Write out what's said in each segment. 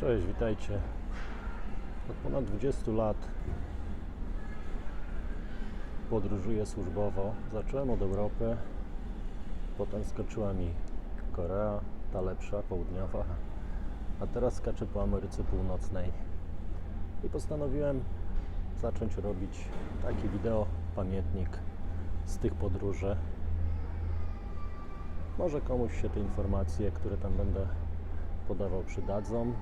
Cześć, witajcie. Od ponad 20 lat podróżuję służbowo. Zacząłem od Europy, potem skoczyła mi Korea, ta lepsza, południowa, a teraz skaczę po Ameryce Północnej. I postanowiłem zacząć robić taki wideo pamiętnik z tych podróży. Może komuś się te informacje, które tam będę podawał, przydadzą.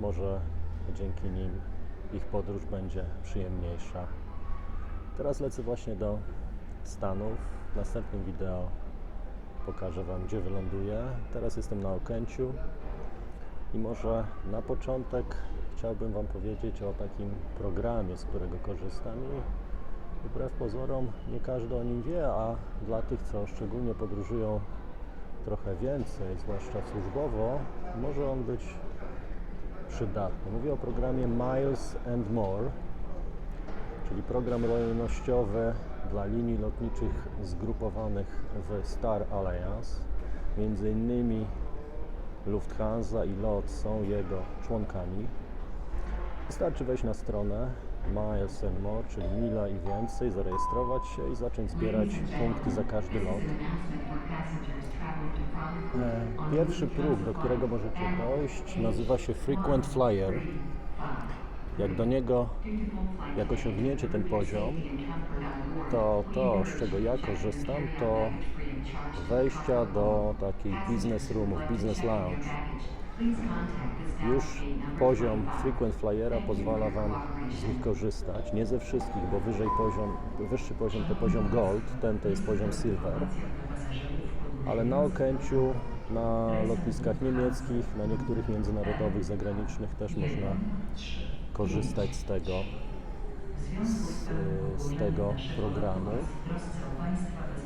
Może dzięki nim ich podróż będzie przyjemniejsza. Teraz lecę właśnie do Stanów. W następnym wideo pokażę Wam, gdzie wyląduję. Teraz jestem na Okęciu i może na początek chciałbym Wam powiedzieć o takim programie, z którego korzystam i wbrew pozorom nie każdy o nim wie, a dla tych, co szczególnie podróżują trochę więcej, zwłaszcza służbowo, może on być Mówię o programie Miles and More, czyli program lojalnościowy dla linii lotniczych zgrupowanych w Star Alliance. Między innymi Lufthansa i LOT są jego członkami. Wystarczy wejść na stronę Miles and More, czyli mila i więcej, zarejestrować się i zacząć zbierać punkty za każdy lot. E, Pierwszy próg, do którego możecie dojść, nazywa się Frequent Flyer. Jak do niego, jak osiągniecie ten poziom, to to, z czego ja korzystam, to wejścia do takiej business roomów, business lounge. Już poziom Frequent Flyera pozwala Wam z nich korzystać. Nie ze wszystkich, bo wyżej poziom, wyższy poziom to poziom Gold, ten to jest poziom Silver. Ale na Okęciu, na lotniskach niemieckich, na niektórych międzynarodowych, zagranicznych też można korzystać z tego, z, z tego programu.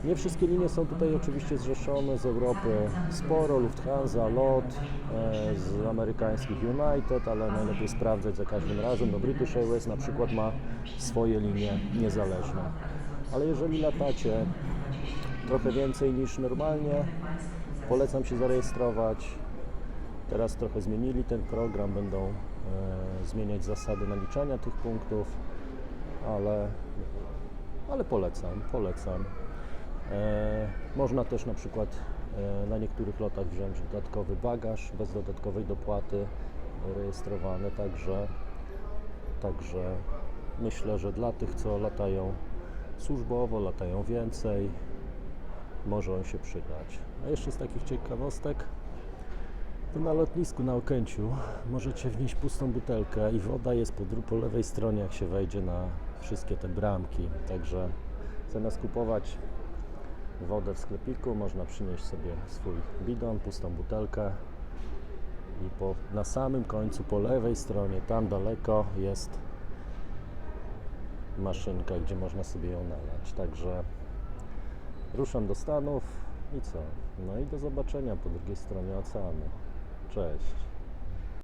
Nie wszystkie linie są tutaj oczywiście zrzeszone z Europy. Sporo, Lufthansa, LOT, e, z amerykańskich United, ale najlepiej sprawdzać za każdym razem. No British Airways na przykład ma swoje linie niezależne. Ale jeżeli latacie trochę więcej niż normalnie, polecam się zarejestrować. Teraz trochę zmienili ten program, będą e, zmieniać zasady naliczania tych punktów, ale, ale polecam, polecam. E, można też na przykład e, na niektórych lotach wziąć dodatkowy bagaż bez dodatkowej dopłaty rejestrowany, także, także myślę, że dla tych, co latają służbowo, latają więcej, może on się przydać. A jeszcze z takich ciekawostek, to na lotnisku na Okęciu możecie wnieść pustą butelkę i woda jest po, po lewej stronie, jak się wejdzie na wszystkie te bramki. Także zamiast kupować wodę w sklepiku, można przynieść sobie swój bidon, pustą butelkę i po, na samym końcu, po lewej stronie, tam daleko jest maszynka, gdzie można sobie ją nalać. Także ruszam do Stanów i co? No i do zobaczenia po drugiej stronie oceanu. Cześć.